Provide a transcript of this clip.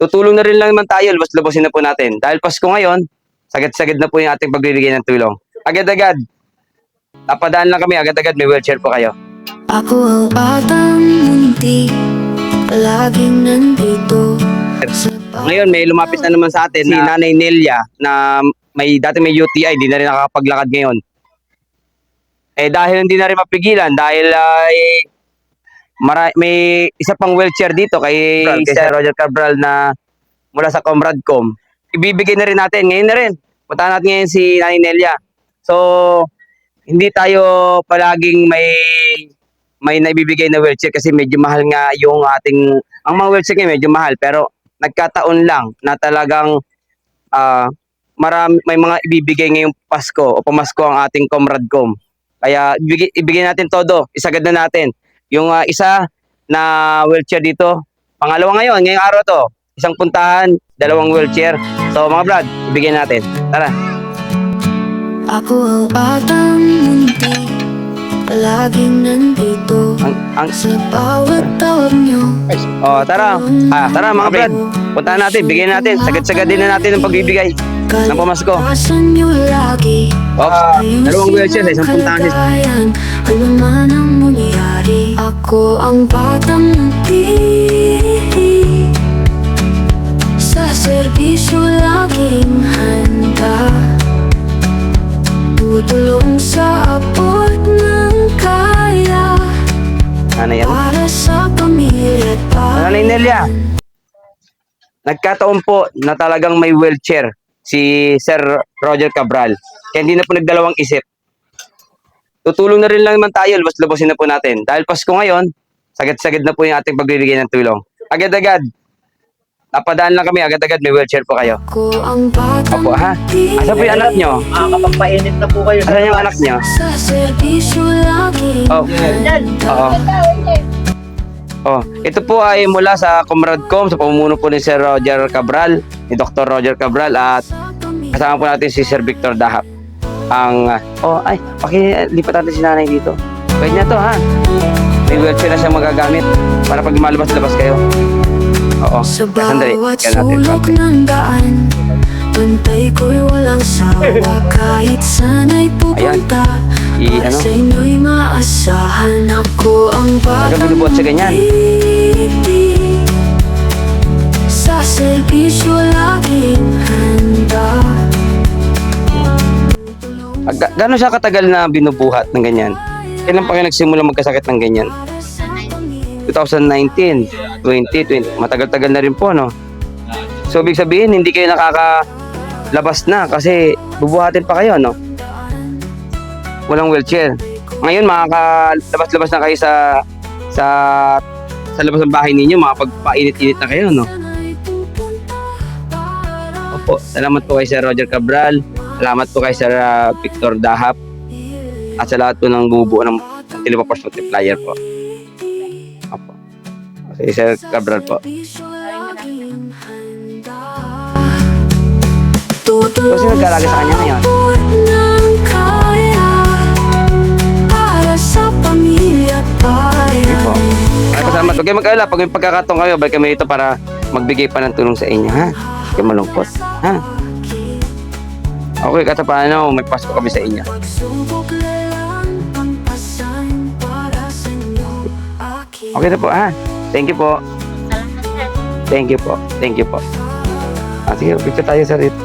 tutulong na rin lang naman tayo, lubos-lubosin na po natin. Dahil Pasko ngayon, sagad-sagad na po yung ating pagbibigay ng tulong. Agad-agad, napadaan lang kami, agad-agad may wheelchair po kayo. Ako ang batang munti Palaging nandito sa Ngayon, may lumapit na naman sa atin si Nanay Nelia na may dati may UTI, di na rin nakakapaglakad ngayon. Eh dahil hindi na rin mapigilan dahil ay mara- may isa pang wheelchair dito kay, kay Sir Roger Cabral na mula sa Comradcom. Ibibigay na rin natin ngayon na rin. Puntahan natin ngayon si Nanay Nelia. So, hindi tayo palaging may may naibibigay na wheelchair kasi medyo mahal nga yung ating ang mga wheelchair ngayon medyo mahal pero nagkataon lang na talagang ah marami may mga ibibigay ngayong Pasko o pamasko ang ating Comradcom. Kaya ibigay, ibigay natin todo, isagad na natin. Yung ah, isa na wheelchair dito, pangalawa ngayon, ngayong araw to, isang puntahan, dalawang wheelchair. So mga brad, ibigay natin. Tara. Ako ang batang munti Palaging nandito Ang, ang, Sa bawat tawag nyo oh, tara. Ah, tara mga brad. Puntahan natin, bigyan natin. Sagad-sagad din na natin ang pagbibigay ng pamasko. Ops, dalawang wheelchair sa isang puntahan. kalagayan, Ano man ang mangyari Ako ang batang munti Sa serbisyo laging handa Tutulong sa abot ng kaya Ano yan? Para sa pamilya at Nelia, nagkataon po na talagang may wheelchair si Sir Roger Cabral. Kaya hindi na po nagdalawang isip. Tutulong na rin lang naman tayo, lubos-lubosin na po natin. Dahil Pasko ngayon, sagad-sagad na po yung ating pagbibigay ng tulong. Agad-agad, napadaan lang kami, agad-agad may wheelchair po kayo. Opo ha? Asa po yung anak nyo? Makakapagpainit na po kayo Asan yung anak nyo? Sa serbisyo Oh, Yan. oo. Oh, ito po ay mula sa Comradcom, sa pamumuno po ni Sir Roger Cabral, ni Dr. Roger Cabral at kasama po natin si Sir Victor Dahap. Ang, ah, oh, ay, pakilipat natin si nanay dito. Pwede na to, ha? May wheelchair na siya magagamit para pag malabas-labas kayo. Oo, Sa sandali. bawat Yan natin. sulok ng daan Bantay ko'y walang sawa Kahit sana'y pupunta I, ano? Sa inyo'y maasahan Ako ang batang binubuhat sa ganyan. Sa serbisyo laging handa ga- Gano'n siya katagal na binubuhat ng ganyan? Kailan pa kayo nagsimula magkasakit ng ganyan? 2019, 2020, matagal-tagal na rin po, no? So, ibig sabihin, hindi kayo nakakalabas na kasi bubuhatin pa kayo, no? Walang wheelchair. Ngayon, makakalabas-labas na kayo sa sa sa labas ng bahay ninyo, makapagpainit-init na kayo, no? Opo, salamat po kay Sir Roger Cabral. Salamat po kay Sir ah, Victor Dahap. At sa lahat po ng bubuo ng Telepappers Multiplier po. Opo. Si Sir Cabral po. Tutulong Kasi nag-aalaga sa kanya ngayon. Sige po. Ay, pasalamat. Huwag kayo mag-alala. Pag may pagkakataon kayo, balik kami dito para magbigay pa ng tulong sa inyo, ha? Huwag kayo malungkot, ha? Okay, kata paano, may pasko kami sa inyo. Okay na po, ha? Thank you po. Thank you po. Thank you po. Ah, sige, picture tayo sa rito.